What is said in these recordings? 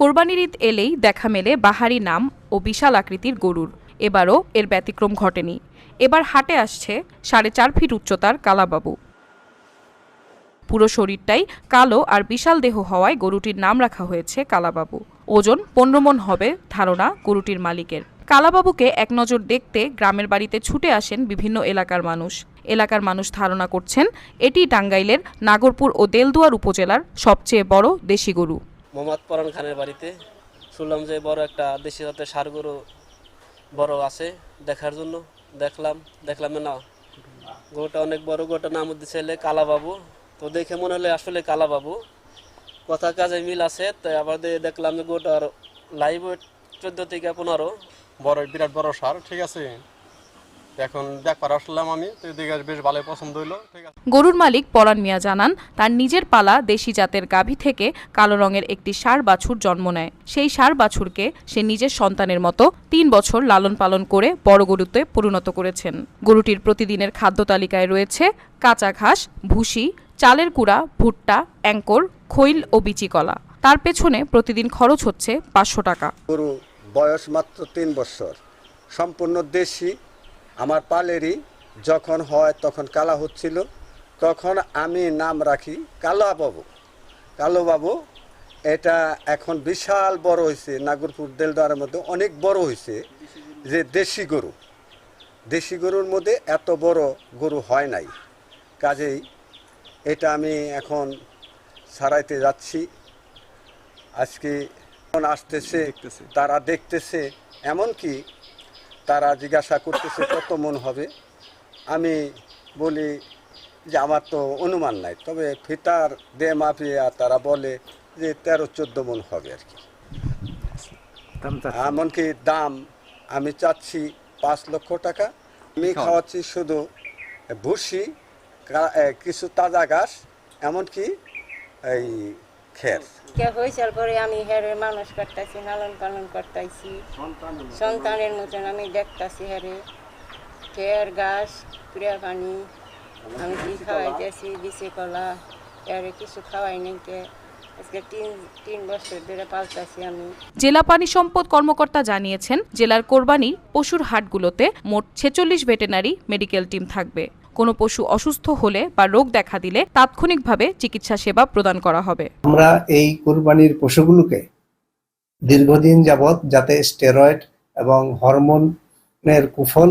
কোরবানির ঈদ এলেই দেখা মেলে বাহারি নাম ও বিশাল আকৃতির গরুর। এবারও এর ব্যতিক্রম ঘটেনি। এবার হাটে আসছে সাড়ে চার ফিট উচ্চতার কালাবাবু। পুরো শরীরটাই কালো আর বিশাল দেহ হওয়ায় গরুটির নাম রাখা হয়েছে কালাবাবু। ওজন পনেরো মন হবে ধারণা গরুটির মালিকের। কালাবাবুকে এক নজর দেখতে গ্রামের বাড়িতে ছুটে আসেন বিভিন্ন এলাকার মানুষ। এলাকার মানুষ ধারণা করছেন, এটি টাঙ্গাইলের নাগরপুর ও দেলদুয়ার উপজেলার সবচেয়ে বড় দেশি গরু। মোহাম্মদ পরান খানের বাড়িতে। শুনলাম যে বড় একটা দেশি জাতের সার গরু বড় আছে, দেখার জন্য। দেখলাম দেখলাম না, গরুটা অনেক বড়, গরুটার নাম হলে কালাবাবু। তো দেখে মনে হলে আসলে কালাবাবু। কথা কাজে মিল আছে, তাই আবার দেখলাম যে গরুটার লাইভ চোদ্দ থেকে পনেরো। বড়, বিরাট বড় সার, ঠিক আছে? এখন দেখবার আসলাম আমি তো এদিকে বেশ ভালো পছন্দ হইল ঠিক আছে। গরুর মালিক পরাণ মিয়া জানান তার নিজের পালা দেশি জাতের গাভী থেকে কালো রঙের একটি ষাঁড় বাছুর জন্ম নেয়। সেই ষাঁড় বাছুরকে সে নিজের সন্তানের মতো তিন বছর লালন পালন করে বড় গরুতে পরিণত করেছেন। গরুটির প্রতিদিনের খাদ্য তালিকায় রয়েছে কাঁচা ঘাস ভুসি চালের কুড়া ভুট্টা অ্যাঙ্কর খৈল ও বিচি কলা। তার পেছনে প্রতিদিন খরচ হচ্ছে পাঁচশো টাকা। গরু বয়স মাত্র তিন বছর সম্পূর্ণ দেশি আমার পালেরই যখন হয় তখন কালা হচ্ছিল তখন আমি নাম রাখি কালো বাবু কালো বাবু এটা এখন বিশাল বড় হয়েছে নাগরপুর দেলদারের মধ্যে অনেক বড় হয়েছে যে দেশি গরু। দেশি গরুর মধ্যে এত বড় গরু হয় নাই। কাজেই এটা আমি এখন সারাইতে যাচ্ছি। আজকে আসতেছে তারা দেখতেছে এমনকি তারা জিজ্ঞাসা করতেছে কত মন হবে? আমি বলি যে আমার তো অনুমান নাই। তবে ফিতার দে মাপিয়া তারা বলে যে তেরো চোদ্দ মন হবে আর কি। এমনকি দাম আমি চাচ্ছি পাঁচ লক্ষ টাকা। আমি খাওয়াচ্ছি শুধু ভুসি কিছু তাজা ঘাস এমনকি এই খের। কে হয়েছাল পরে আমি হেরে মানুষ করতেছি লালন পালন করতেছি। সন্তানের মতন আমি দেখতাছি হেরে। খের গাছ প্রিয়া পানি আমি কি খাওয়াইতেছি দিছি কলা এরে কিছু খাওয়াই নাই কে। আজকে তিন তিন বছর ধরে পালতাছি আমি। জেলা পানি সম্পদ কর্মকর্তা জানিয়েছেন জেলার কোরবানি পশুর হাটগুলোতে মোট ছেচল্লিশ ভেটেনারি মেডিকেল টিম থাকবে। কোনো পশু অসুস্থ হলে বা রোগ দেখা দিলে তাৎক্ষণিকভাবে চিকিৎসা সেবা প্রদান করা হবে। আমরা এই কোরবানির পশুগুলোকে দীর্ঘদিন যাবৎ যাতে স্টেরয়েড এবং হরমোনের কুফল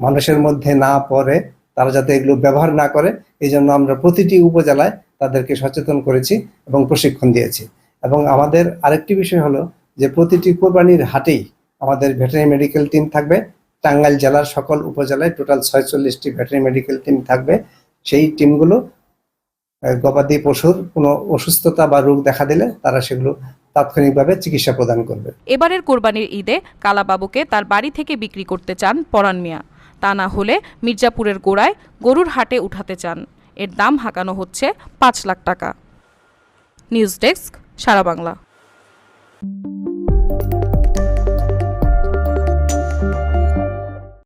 মানুষের মধ্যে না পড়ে, তারা যাতে এগুলো ব্যবহার না করে, এই জন্য আমরা প্রতিটি উপজেলায় তাদেরকে সচেতন করেছি এবং প্রশিক্ষণ দিয়েছি। এবং আমাদের আরেকটি বিষয় হলো যে প্রতিটি কোরবানির হাটেই আমাদের ভেটেরিনারি মেডিকেল টিম থাকবে টাঙ্গাইল জেলার সকল উপজেলায় টোটাল ছয়চল্লিশটি ভেটেরিনারি মেডিকেল টিম থাকবে। সেই টিমগুলো গবাদি পশুর কোনো অসুস্থতা বা রোগ দেখা দিলে তারা সেগুলো তাৎক্ষণিকভাবে চিকিৎসা প্রদান করবে। এবারের কোরবানির ঈদে কালাবাবুকে তার বাড়ি থেকে বিক্রি করতে চান পরাণ মিয়া। তা না হলে মির্জাপুরের গোড়ায় গরুর হাটে উঠাতে চান। এর দাম হাঁকানো হচ্ছে পাঁচ লাখ টাকা। News desk, Sara Bangla.